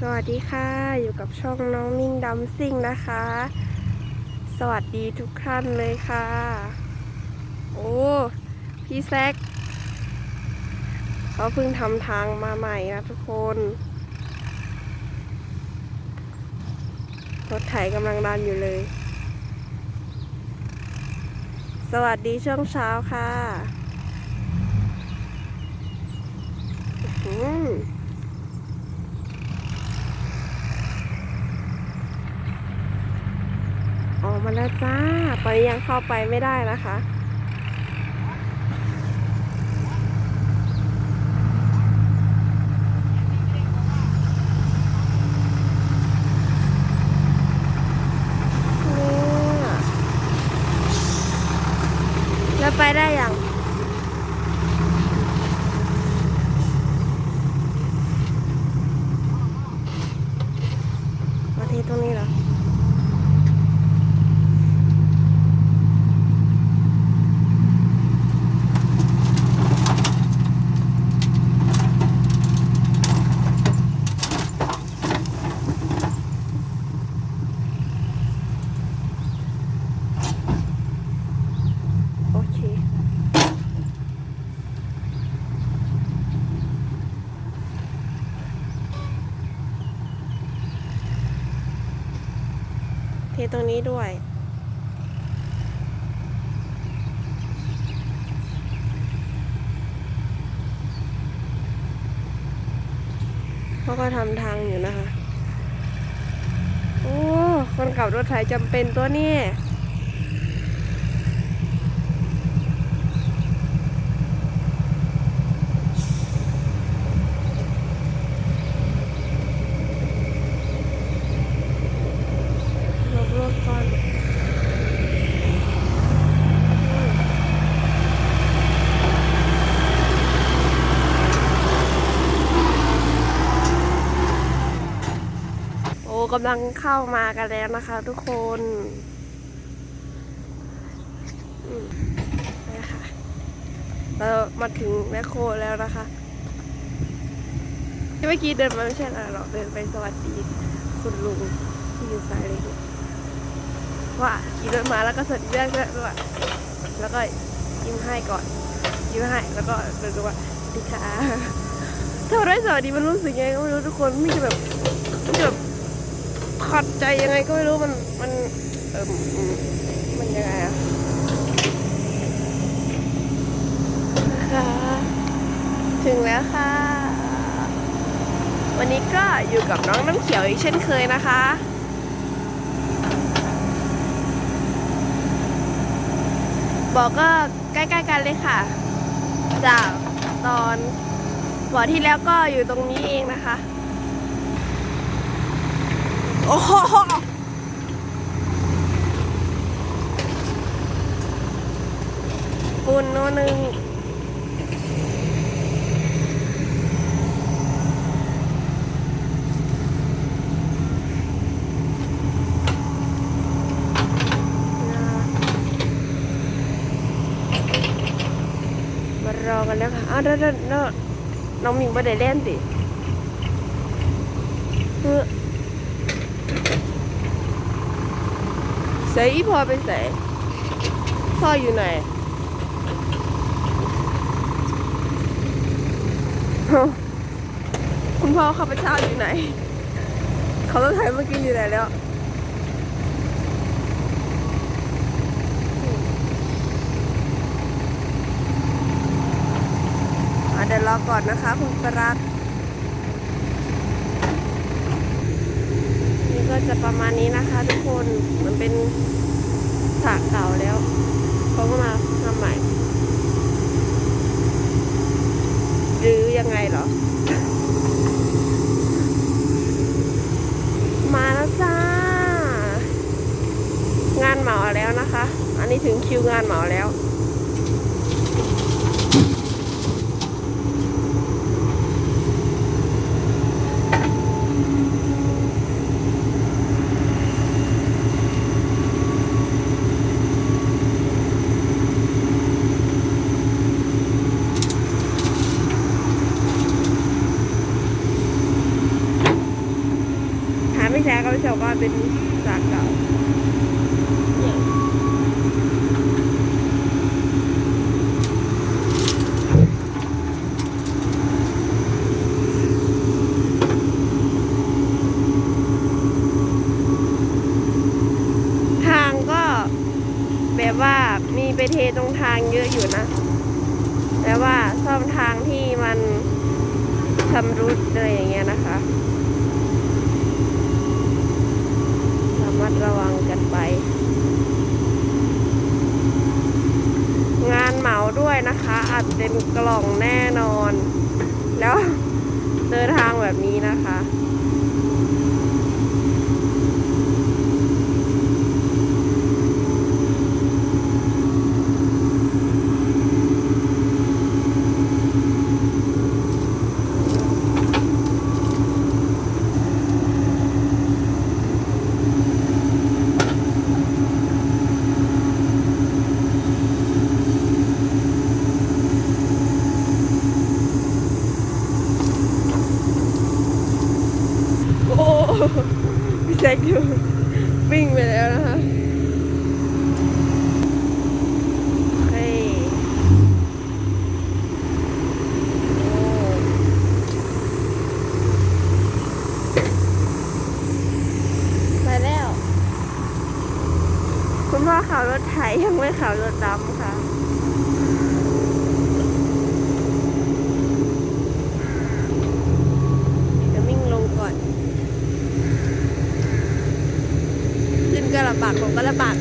สวัสดีค่ะอยู่กับช่องน้องมิ่งดัมซิ่งนะคะ สวัสดีทุกท่านเลยค่ะ โอ้พี่แซกเขาเพิ่งทำทางมาใหม่นะทุกคนรถไถกำลังดันอยู่เลย สวัสดีช่วงเช้าค่ะอื้อหือ ออก มาแล้วจ้า ตอนนี้ยังเข้าไปไม่ได้นะคะเนี่ยแล้วไปได้ยังมาเทตรงนี้เหรอเค เทตรงนี้ด้วย เขาก็ทำทางอยู่นะคะ โอ้ คนขับรถไถจำเป็นตัวนี้ ลบรถก่อนโอ้ กำลังเข้ามากันแล้วนะคะทุกคนนี่ค่ะเรามาถึงแมคโครแล้วนะคะที่เมื่อกี้เดินมาไม่ใช่อะไรหรอกเดินไปสวัสดีคุณลุงที่อยู่ซ้ายเลยว่าขี่รถมาแล้วก็สวัสดีแรกด้วยแล้วก็ยิ้มให้ก่อนยิ้มให้แล้วก็เดินไปว่าดีค่ะถ้าเราได้สวัสดีมันรู้สึกยังไงก็ไม่รู้ทุกคนไม่จะแบบไม่จะแบบ ขัดใจยังไงก็ไม่รู้มันมันเออมมันยังไงอะค่ะถึงแล้วค่ะ วันนี้ก็อยู่กับน้องน้ำเขียวอีกเช่นเคยนะคะบอกก็ใกล้ๆกันเลยค่ะ จากตอนบ่อที่แล้วก็อยู่ตรงนี้เองนะคะ โอ้โหปุ่นโนหนึ่งมารอกันแล้วค่ะ อ้าวเดี๋ยวน้องมิงไม่ได้เล่นสิเฮ้อ ใส่อีพอไปใส่พ่ออยู่ไหนคุณพ่อข้าพเจ้าอยู่ไหน เขาต้องถ่ายเมื่อกี้อยู่ไหนแล้วอะเดี๋ยวรอก่อนนะคะ คุณปรักนี่ก็็จะประมาณนี้นะคะ ทุกคนมันเป็นสระเก่าแล้วเขาก็มาทำใหม่หรือยังไงเหรอ มาแล้วจ้างานเหมาแล้วนะคะ อันนี้ถึงคิวงานเหมาแล้ว แท้ก็ไม่ช่ว่าเป็นสากเก่าทางก็แบบว่ามีไปเทตรงทางเยอะอยู่นะ แต่ว่าซ่อมทางที่มันชำรุดอะไรอย่างเงี้ยนะคะ ระ มัดระวังกันไป งานเหมาด้วยนะคะ อัดเต็มกล่องแน่นอน แล้วเจอทางแบบนี้นะคะ โอ้พี่แซกอยู่วิ่งไปแล้วนะคะเฮ้ยโอ้ไปแล้ว คุณพ่อขับรถไถ ยังไม่ขับรถดำค่ะ เดี๋ยววิ่งลงก่อน ขึ้นก็ลำบากลงก็ลำบาก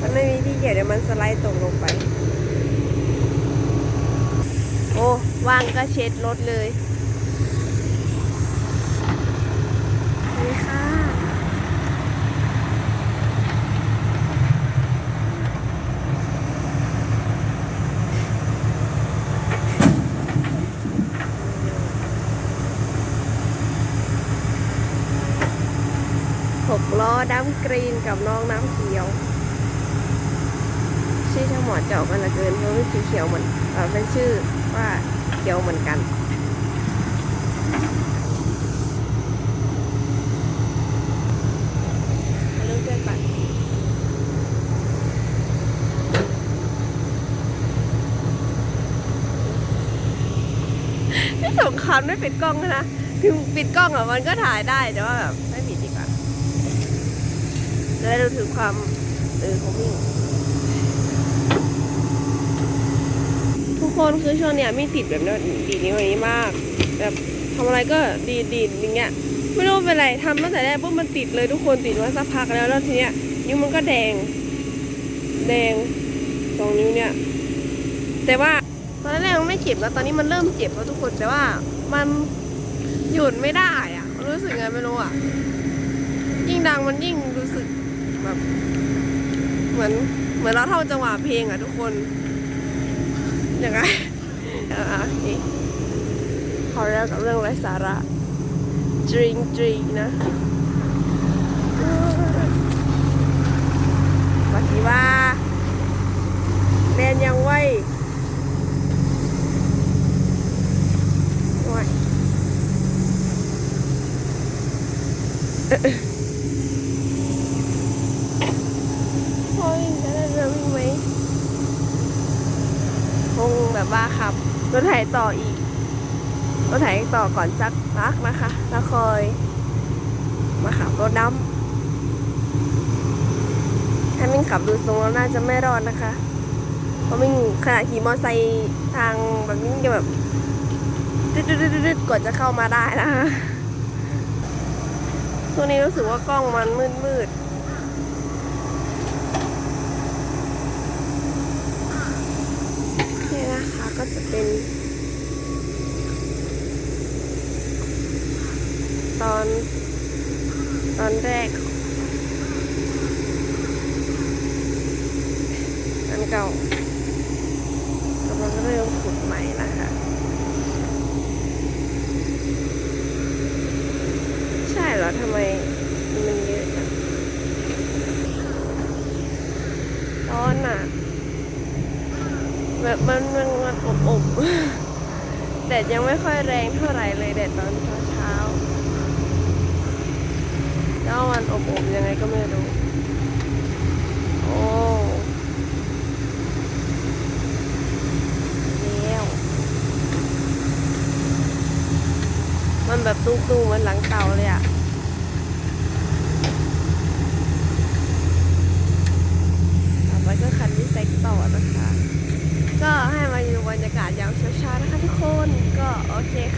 มันไม่มีที่เกี่ยวเดี๋ยวมันสไลด์ตกลงไป โอ้ ว่างก็เช็ดรถเลยนี่ค่ะ หกล้อ ดำกรีนกับน้องน้ำเขียวชื่อช่างหมอเจาะกันละเกินเพราะว่าสีเขียวเหมือนเอ่อเป็นชื่อว่าเขียวเหมือนกันมาเริ่มด้วยก่อนที่สำคัญไม่ปิดกล้องนะคือปิดกล้องอะมันก็ถ่ายได้แต่ว่าแบบไม่ปิดดีกว่าจะ ได้รู้ถึงความเออของวิ่งทุกคนคือช่วงเนี้ยมีติดแบบนี้ดีนี้วันนี้มาก แบบทำอะไรก็ดีดีอย่างเงี้ยไม่รู้เป็นไรทำตั้งแต่แรกปุ๊บมันติดเลยทุกคนติดมาสักพักแล้วแล้วทีเนี้ยนิ้วมันก็แดง แดงสองนิ้วเนี่ยแต่ว่าตอนแรกมันไม่เจ็บแล้วตอนนี้มันเริ่มเจ็บแล้วทุกคนแต่ว่ามันหยุดไม่ได้อะมันรู้สึกไงไม่รู้อะยิ่งดังมันยิ่งรู้สึก แบบ เหมือนเหมือนเราเท่าจังหวะเพลงอะทุกคนยังไงอะโอเคขอเรื่องกับเรื่องไร้สาระจริงจริงนะวัสิว่าเรียนยังไวโอ้ยพ่อวิ่งจะได้เรือวิ่งไหมคงแบบว่าขับร ถไถต่ออีกรถไถต่อก่อนสักพักนะคะ แล้วคอย มาขับรถดำถ้ามิ่งขับดูทรงแล้วน่าจะไม่รอดนะคะ เพราะมิ่งขณะขี่มอเตอร์ไซค์ทางแบบนี้จะแบบดึดๆๆๆกว่าจะเข้ามาได้นะคะช่วงนี้รู้สึกว่ากล้องมันมืดมืดๆนี่นะคะก็จะเป็น ตอน ตอนแรก อันเก่ากำลังเริ่มขุดใหม่นะคะ ใช่เหรอทำไมมันเยอะจังร้อนอะ แบบมันมันมันอบอบแดดยังไม่ค่อยแรงเท่าไหร่เลยแดดตอนเช้าเช้าๆ อมยังไงก็ไม่รู้ โอ้แล้วมันแบบตุ้งๆเหมือนหลังเตาเลยอะต่อไปก็คันที่เซ็กต่อนะคะ ก็ให้มาดูบรรยากาศยามเช้าๆนะคะทุกคน ก็โอเค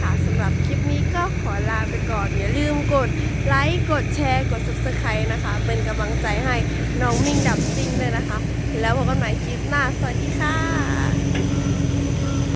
ค่ะ ดไลค์กดแชร์กด subscribe นะคะ เป็นกำลังใจให้น้องมิ่งดับซิงเลยนะคะ แล้วพบกันใหม่คลิปหน้า สวัสดีค่ะ